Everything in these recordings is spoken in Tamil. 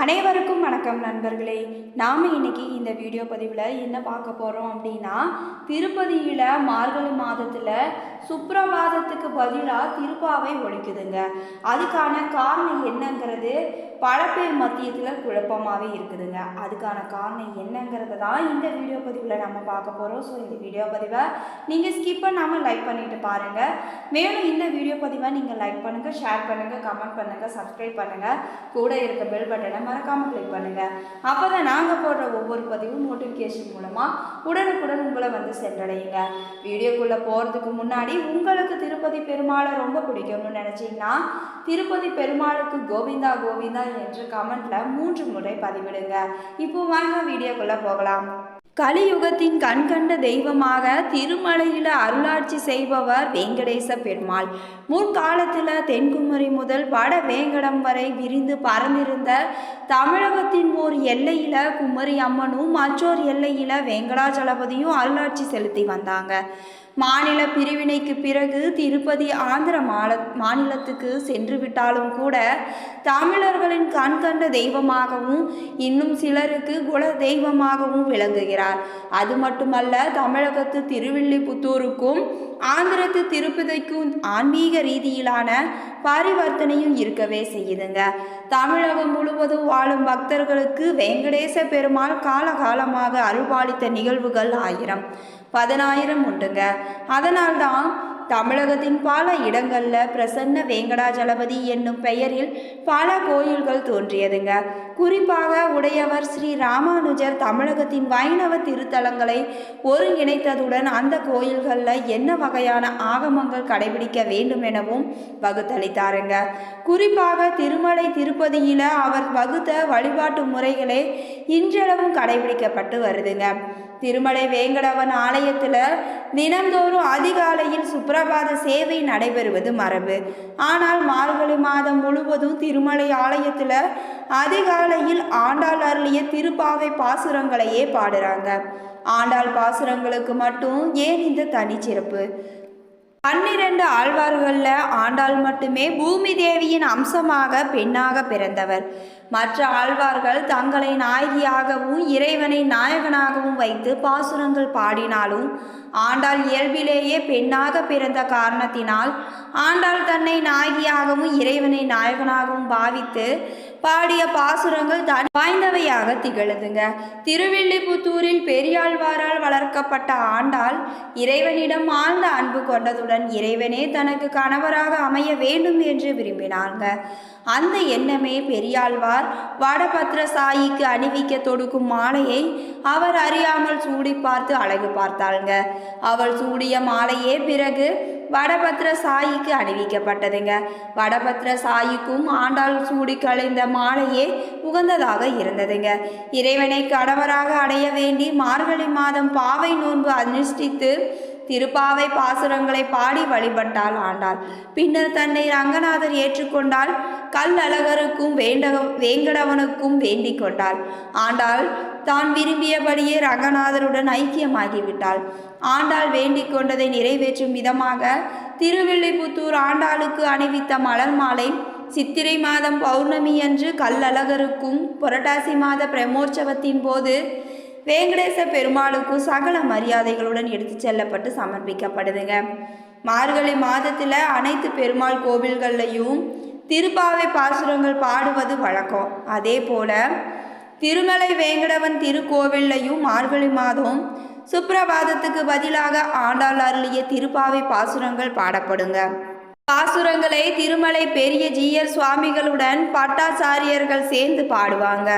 அனைவருக்கும் வணக்கம் நண்பர்களே. நாம் இன்னைக்கு இந்த வீடியோ பதிவில் என்ன பார்க்க போகிறோம் அப்படின்னா திருப்பதியில் மார்கழி மாதத்தில் சுப்பிரபாதத்துக்கு பதிலாக திருப்பாவை ஒழிக்குதுங்க. அதுக்கான காரணம் என்னங்கிறது பல பேர் மத்தியத்தில் குழப்பமாகவே இருக்குதுங்க. அதுக்கான காரணம் என்னங்கிறத தான் இந்த வீடியோ பதிவில் நம்ம பார்க்க போகிறோம் ஸோ இந்த வீடியோ பதிவை நீங்கள் ஸ்கிப் பண்ணாமல் லைக் பண்ணிட்டு பாருங்கள் மேலும் இந்த வீடியோ பதிவை நீங்கள் லைக் பண்ணுங்கள் ஷேர் பண்ணுங்கள் கமெண்ட் பண்ணுங்கள் சப்ஸ்கிரைப் பண்ணுங்கள் கூட இருக்க பெல் பட்டனை மறக்காமல் கிளிக் பண்ணுங்கள் அப்போ தான் நாங்கள் போடுற ஒவ்வொரு பதிவும் நோட்டிஃபிகேஷன் மூலமாக உடனுக்குடன் உங்களை வந்து சென்றடையுங்க. வீடியோக்குள்ளே போகிறதுக்கு முன்னாடி உங்களுக்கு திருப்பதி பெருமாளை ரொம்ப பிடிக்கும்னு நினச்சிங்கன்னா திருப்பதி பெருமாளுக்கு கோவிந்தா கோவிந்தா என்று கமெண்ட்டில் மூன்று முறை பதிவிடுங்க. இப்போ வாங்க வீடியோக்குள்ளே போகலாம். கலியுகத்தின் கண்கண்ட தெய்வமாக திருமலையில் அருளாட்சி செய்பவர் வெங்கடேச பெருமாள். முற்காலத்தில் தென்குமரி முதல் வட வேங்கடம் வரை விரிந்து பறந்திருந்த தமிழகத்தின் ஓர் எல்லையில் குமரி அம்மனும் மற்றொரு எல்லையில் வெங்கடாஜலபதியும் அருளாட்சி செலுத்தி வந்தாங்க. மாநில பிரிவினைக்கு பிறகு திருப்பதி ஆந்திர மால மாநிலத்துக்கு சென்று விட்டாலும் கூட தமிழர்களின் கண்கண்ட தெய்வமாகவும் இன்னும் சிலருக்கு குல தெய்வமாகவும் விளங்குகிறார். அது மட்டுமல்ல தமிழகத்து திருவில்லிபுத்தூருக்கும் ஆந்திரத்து திருப்பதிக்கும் ஆன்மீக ரீதியிலான பரிவர்த்தனையும் இருக்கவே செய்யுதுங்க. தமிழகம் முழுவதும் வாழும் பக்தர்களுக்கு வெங்கடேச பெருமாள் காலகாலமாக அருள்பாலித்த நிகழ்வுகள் ஆயிரம். பதினாயிரம் உண்டுங்க. அதனால்தான் தமிழகத்தின் பல இடங்களில் பிரசன்ன வேங்கடாஜலபதி என்னும் பெயரில் பல கோயில்கள் தோன்றியதுங்க. குறிப்பாக உடையவர் ஸ்ரீ ராமானுஜர் தமிழகத்தின் வைணவ திருத்தலங்களை ஒருங்கிணைத்ததுடன் அந்த கோயில்களில் என்ன வகையான ஆகமங்கள் கடைபிடிக்க வேண்டும் எனவும் வகுத்தளித்தாருங்க. குறிப்பாக திருமலை திருப்பதியில் அவர் வகுத்த வழிபாட்டு முறைகளே இன்றளவும் கடைபிடிக்கப்பட்டு வருதுங்க. திருமலை வேங்கடவன் ஆலயத்தில் தினந்தோறும் அதிகாலையில் சுப்பிரபாத சேவை நடைபெறுவது மரபு. ஆனால் மார்கழி மாதம் முழுவதும் திருமலை ஆலயத்தில் அதிகாலையில் ஆண்டாள் அருளிய திருப்பாவை பாசுரங்களையே பாடுறாங்க. ஆண்டாள் பாசுரங்களுக்கு மட்டும் ஏன் இந்த தனிச்சிறப்பு? பன்னிரண்டு ஆழ்வார்களில் ஆண்டாள் மட்டுமே பூமி தேவியின் அம்சமாக பெண்ணாக பிறந்தவர். மற்ற ஆழ்வார்கள் தங்களை நாயகியாகவும் இறைவனை நாயகனாகவும் வைத்து பாசுரங்கள் பாடினாலும் ஆண்டாள் இயல்பிலேயே பெண்ணாக பிறந்த காரணத்தினால் ஆண்டாள் தன்னை நாயகியாகவும் இறைவனை நாயகனாகவும் பாவித்து பாடிய பாசுரங்கள் தன் வாய்ந்தவையாக திகழுதுங்க. திருவில்லிபுத்தூரில் பெரியாழ்வாரால் வளர்க்கப்பட்ட ஆண்டாள் இறைவனிடம் ஆழ்ந்த அன்பு கொண்டதுடன் இறைவனே தனக்கு கணவராக அமைய வேண்டும் என்று விரும்பினாங்க. அந்த எண்ணமே பெரியாழ்வார் வடபத்ர சாயிக்கு அணிவிக்க தொடுக்கும் மாலையை அவர் அறியாமல் சூடி பார்த்து அழகு பார்த்தாளுங்க. அவள் சூடிய மாலையே பிறகு வடபத்ர சாயிக்கு அணிவிக்கப்பட்டதுங்க. வடபத்ர சாயிக்கும் ஆண்டாள் சூடி கலைந்த மாலையே உகந்ததாக இருந்ததுங்க. இறைவனை கணவராக அடைய வேண்டி மார்கழி மாதம் பாவை நோன்பு அனுஷ்டித்து திருப்பாவை பாசுரங்களை பாடி வழிபட்டாள் ஆண்டாள். பின்னர் தன்னை ரங்கநாதர் ஏற்றுக்கொண்டால் கல்லழகருக்கும் வேண்ட வேங்கடவனுக்கும் வேண்டிக் கொண்டாள். ஆண்டாள் தான் விரும்பியபடியே ரங்கநாதருடன் ஐக்கியமாகிவிட்டாள். ஆண்டாள் வேண்டிக் கொண்டதை நிறைவேற்றும் விதமாக திருவில்லிபுத்தூர் ஆண்டாளுக்கு அணிவித்த மலர் மாலை சித்திரை மாதம் பௌர்ணமி அன்று கல்லழகருக்கும் புரட்டாசி மாத பிரமோற்சவத்தின் போது வேங்கடேச பெருமாளுக்கும் சகல மரியாதைகளுடன் எடுத்துச் செல்லப்பட்டு சமர்ப்பிக்கப்படுதுங்க. மார்கழி மாதத்தில் அனைத்து பெருமாள் கோவில்கள்லையும் திருப்பாவை பாசுரங்கள் பாடுவது வழக்கம். அதே போல திருமலை வேங்கடவன் திருக்கோவில்லையும் மார்கழி மாதம் சுப்பிரபாதத்துக்கு பதிலாக ஆண்டாள் அருளிய திருப்பாவை பாசுரங்கள் பாடப்படுங்க. பாசுரங்களை திருமலை பெரிய ஜீயர் சுவாமிகளுடன் பட்டாச்சாரியர்கள் சேர்ந்து பாடுவாங்க.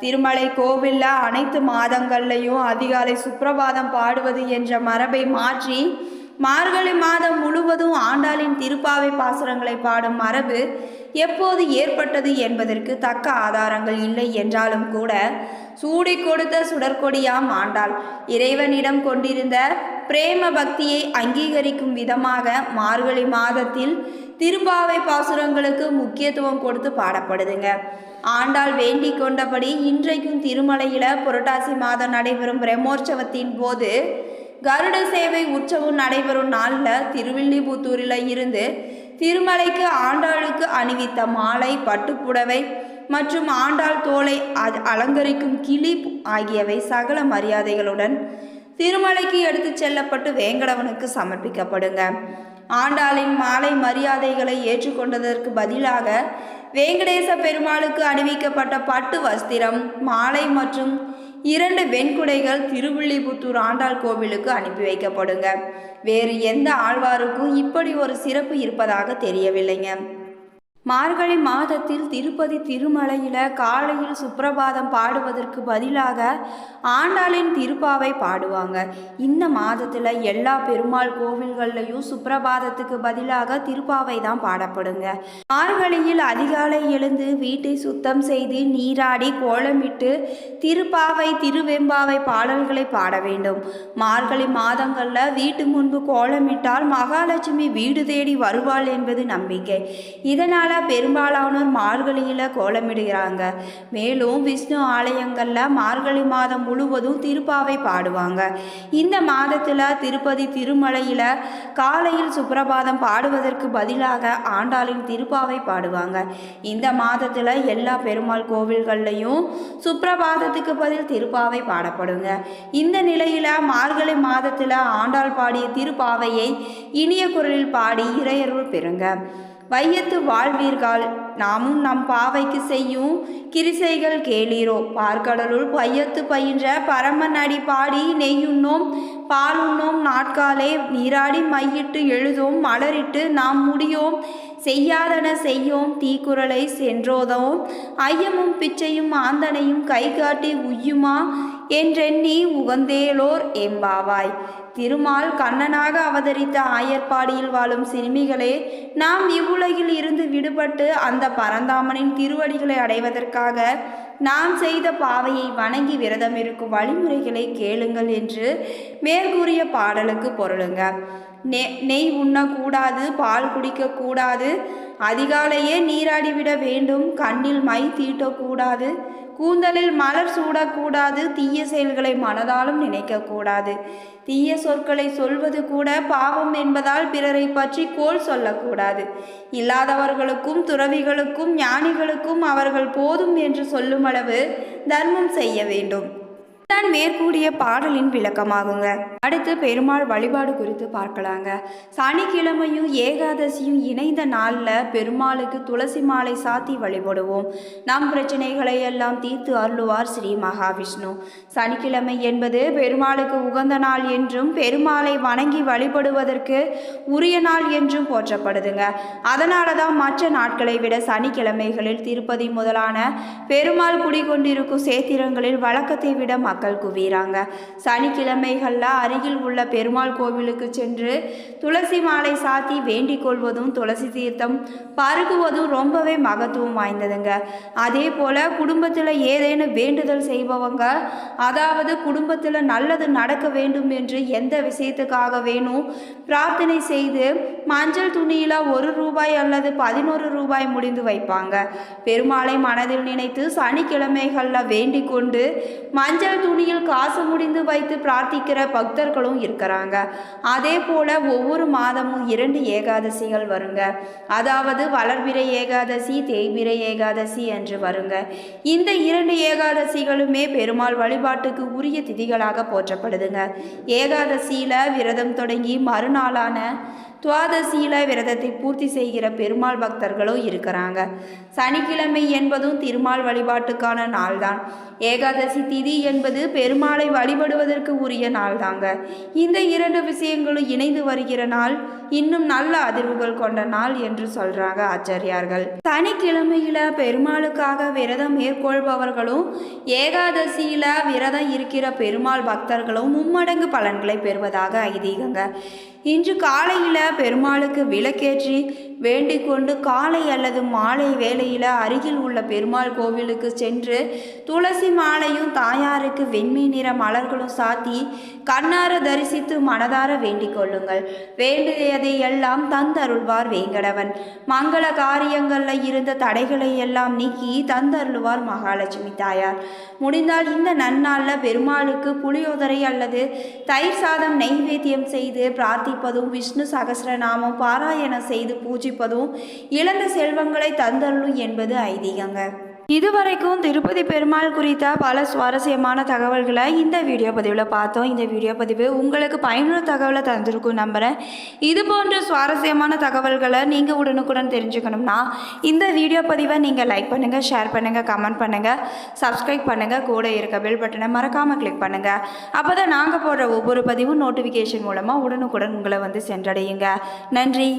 திருமலை கோவிலில் அனைத்து மாதங்கள்லையும் அதிகாலை சுப்பிரபாதம் பாடுவது என்ற மரபை மாற்றி மார்கழி மாதம் முழுவதும் ஆண்டாளின் திருப்பாவை பாசுரங்களை பாடும் மரபு எப்போது ஏற்பட்டது என்பதற்கு தக்க ஆதாரங்கள் இல்லை என்றாலும் கூட சூடி கொடுத்த சுடற்கொடியாம் ஆண்டாள். இறைவனிடம் கொண்டிருந்த பிரேம பக்தியை அங்கீகரிக்கும் விதமாக மார்கழி மாதத்தில் திருப்பாவை பாசுரங்களுக்கு முக்கியத்துவம் கொடுத்து பாடப்படுதுங்க. ஆண்டாள் வேண்டி கொண்டபடி இன்றைக்கும் திருமலையில் புரட்டாசி மாதம் நடைபெறும் பிரம்மோற்சவத்தின் போது கருட சேவை உற்சவம் நடைபெறும் நாளில் திருவில்லிபுத்தூரில் இருந்து திருமலைக்கு ஆண்டாளுக்கு அணிவித்த மாலை பட்டுப்புடவை மற்றும் ஆண்டாள் தோலை அது அலங்கரிக்கும் கிளி ஆகியவை சகல மரியாதைகளுடன் திருமலைக்கு எடுத்துச் செல்லப்பட்டு வேங்கடவனுக்கு சமர்ப்பிக்கப்படுங்க. ஆண்டாளின் மாலை மரியாதைகளை ஏற்றுக்கொண்டதற்கு பதிலாக வேங்கடேச பெருமாளுக்கு அணிவிக்கப்பட்ட பட்டு வஸ்திரம் மாலை மற்றும் இரண்டு வெண்குடைகள் திருவில்லிபுத்தூர் ஆண்டாள் கோவிலுக்கு அனுப்பி வைக்கப்படுங்க. வேறு எந்த ஆழ்வாருக்கும் இப்படி ஒரு சிறப்பு இருப்பதாக தெரியவில்லைங்க. மார்கழி மாதத்தில் திருப்பதி திருமலையில காலையில் சுப்பிரபாதம் பாடுவதற்கு பதிலாக ஆண்டாளின் திருப்பாவை பாடுவாங்க. இந்த மாதத்தில் எல்லா பெருமாள் கோவில்கள்லையும் சுப்பிரபாதத்துக்கு பதிலாக திருப்பாவை தான் பாடப்படுங்க. மார்கழியில் அதிகாலை எழுந்து வீட்டை சுத்தம் செய்து நீராடி கோலமிட்டு திருப்பாவை திருவெம்பாவை பாடல்களை பாட வேண்டும். மார்கழி மாதங்களில் வீட்டு முன்பு கோலமிட்டால் மகாலட்சுமி வீடு தேடி வருவாள் என்பது நம்பிக்கை. இதனால் பெரும்பாலானோர் மார்கழியில் கோலமிடுகிறாங்க. மேலும் விஷ்ணு ஆலயங்களில் மார்கழி மாதம் முழுவதும் திருப்பாவை பாடுவாங்க. இந்த மாதத்தில் திருப்பதி திருமலையில் காலையில் சுப்பிரபாதம் பாடுவதற்கு பதிலாக ஆண்டாளின் திருப்பாவை பாடுவாங்க. இந்த மாதத்தில் எல்லா பெருமாள் கோவில்கள்லையும் சுப்பிரபாதத்துக்கு பதில் திருப்பாவை பாடப்படுங்க. இந்த நிலையில் மார்கழி மாதத்தில் ஆண்டாள் பாடிய திருப்பாவையை இனிய குரலில் பாடி இறையருள் பெறுங்க. வையத்து வாழ்வீர்கள். நாமும் நம் பாவைக்கு செய்யும் கிரிசைகள் கேளீரோ. பார்க்கடலுள் பையத்து பயின்ற பரமன் அடி பாடி நெய்யுண்ணோம். பாலுண்ணோம் நாட்காலே நீராடி மையிட்டு எழுதோம் மலரிட்டு நாம் முடியோம். செய்யாதன செய்யோம் தீக்குறளை சென்றோதோம். ஐயமும் பிச்சையும் ஆந்தனையும் கை காட்டி உய்யுமா. என்றெண்ணி உகந்தேலோர் எம்பாவாய் திருமால் கண்ணனாக அவதரித்த ஆயர்பாடியில் வாழும் சிறுமிகளே நாம் இவ்வுலகில் இருந்து விடுபட்டு அந்த பரந்தாமனின் திருவடிகளை அடைவதற்காக நாம் செய்த பாவையை வணங்கி விரதம் இருக்கும் வழிமுறைகளை கேளுங்கள் என்று மேற்கூறிய பாடலுக்கு பொருளுங்க. நெ நெய் உண்ணக்கூடாது பால் குடிக்கக்கூடாது அதிகாலையே நீராடிவிட வேண்டும் கண்ணில் மை தீட்டக்கூடாது கூந்தலில் மலர் சூடக்கூடாது தீய செயல்களை மனதாலும் நினைக்கக்கூடாது. தீய சொற்களை சொல்வது கூட பாவம் என்பதால் பிறரை பற்றி கோல் சொல்லக்கூடாது. இல்லாதவர்களுக்கும் துறவிகளுக்கும் ஞானிகளுக்கும் அவர்கள் போதும் என்று சொல்லுமளவு தர்மம் செய்ய வேண்டும். தான் மேற்கூடிய பாடலின் விளக்கமாகுங்க. அடுத்து பெருமாள் வழிபாடு குறித்து பார்க்கலாங்க. சனிக்கிழமையும் ஏகாதசியும் இணைந்த நாளில் பெருமாளுக்கு துளசி மாலை சாத்தி வழிபடுவோம். நம் பிரச்சனைகளை எல்லாம் தீர்த்து அருளுவார் ஸ்ரீ மகாவிஷ்ணு. சனிக்கிழமை என்பது பெருமாளுக்கு உகந்த நாள் என்றும் பெருமாளை வணங்கி வழிபடுவதற்கு உரிய நாள் என்றும் போற்றப்படுதுங்க. அதனால தான் மற்ற நாட்களை விட சனிக்கிழமைகளில் திருப்பதி முதலான பெருமாள் குடிகொண்டிருக்கும் சேத்திரங்களில் வழக்கத்தை விட மக்கள் குவிகிறாங்க சனிக்கிழமைகளில் அருகில் உள்ள பெருமாள் கோவிலுக்கு சென்று துளசி மாலை சாத்தி வேண்டிக் கொள்வதும் துளசி தீர்த்தம் பருகுவதும் ரொம்பவே மகத்துவம் வாய்ந்ததுங்க. அதே போல் குடும்பத்தில் ஏதேனும் வேண்டுதல் செய்பவங்க அதாவது குடும்பத்தில் நல்லது நடக்க வேண்டும் என்று எந்த விஷயத்துக்காக வேணும் பிரார்த்தனை செய்து மஞ்சள் துணியில் ஒரு ரூபாய் அல்லது பதினோரு ரூபாய் முடிந்து வைப்பாங்க. பெருமாளை மனதில் நினைத்து சனிக்கிழமைகளில் வேண்டிக் கொண்டு மஞ்சள் துணியில் காசு முடிந்து வைத்து பிரார்த்திக்கிற பக்தர்களும் இருக்கிறாங்க. அதே போல ஒவ்வொரு மாதமும் இரண்டு ஏகாதசிகள் வருங்க. அதாவது வளர்பிறை ஏகாதசி தேய்பிறை ஏகாதசி என்று வருங்க. இந்த இரண்டு ஏகாதசிகளுமே பெருமாள் வழிபாட்டுக்கு உரிய திதிகளாக போற்றப்படுதுங்க. ஏகாதசியில் விரதம் தொடங்கி மறுநாளான துவாதசியில விரதத்தை பூர்த்தி செய்கிற பெருமாள் பக்தர்களும் இருக்கிறாங்க. சனிக்கிழமை என்பதும் திருமால் வழிபாட்டுக்கான நாள்தான். ஏகாதசி திதி என்பது பெருமாளை வழிபடுவதற்கு உரிய நாள் தாங்க. இந்த இரண்டு விஷயங்களும் இணைந்து வருகிற நாள் இன்னும் நல்ல அதிர்வுகள் கொண்ட நாள் என்று சொல்றாங்க ஆச்சாரியார்கள். சனிக்கிழமையில பெருமாளுக்காக விரதம் மேற்கொள்பவர்களும் ஏகாதசியில விரதம் இருக்கிற பெருமாள் பக்தர்களும் மும்மடங்கு பலன்களை பெறுவதாக ஐதீகங்க. இன்று காலையில் பெருமாளுக்கு விளக்கேற்றி வேண்டிக் கொண்டு காலை அல்லது மாலை வேளையில் அருகில் உள்ள பெருமாள் கோவிலுக்கு சென்று துளசி மாலையும் தாயாருக்கு வெண்மை நிற மலர்களும் சாத்தி கண்ணார தரிசித்து மனதார வேண்டிக் கொள்ளுங்கள். வேண்டியதை எல்லாம் தந்தருள்வார் வேங்கடவன். மங்கள காரியங்களில் இருந்த தடைகளை எல்லாம் நீக்கி தந்தருள்வார் மகாலட்சுமி தாயார். முடிந்தால் இந்த நன்னாளில் பெருமாளுக்கு புளியோதரை அல்லது தயிர் சாதம் நெய்வேத்தியம் செய்து பிரார்த்திப்பதும் விஷ்ணு சகஸ்ரநாமம் பாராயணம் செய்து பூஜிப்பதும் இழந்த செல்வங்களை தந்தருளும் என்பது ஐதீகங்க. இதுவரைக்கும் திருப்பதி பெருமாள் குறித்த பல சுவாரஸ்யமான தகவல்களை இந்த வீடியோ பதிவில் பார்த்தோம். இந்த வீடியோ பதிவு உங்களுக்கு பயனுள்ள தகவலை தந்திருக்கும் நம்புகிறேன் இது போன்ற சுவாரஸ்யமான தகவல்களை நீங்கள் உடனுக்குடன் தெரிஞ்சுக்கணும்னா இந்த வீடியோ பதிவை நீங்கள் லைக் பண்ணுங்கள் ஷேர் பண்ணுங்கள் கமெண்ட் பண்ணுங்கள் சப்ஸ்கிரைப் பண்ணுங்கள் கூட இருக்க பெல் பட்டனை மறக்காமல் கிளிக் பண்ணுங்கள் அப்போ தான் நாங்கள் போடுற ஒவ்வொரு பதிவும் நோட்டிஃபிகேஷன் மூலமாக உடனுக்குடன் உங்களை வந்து சென்றடையுங்க. நன்றி.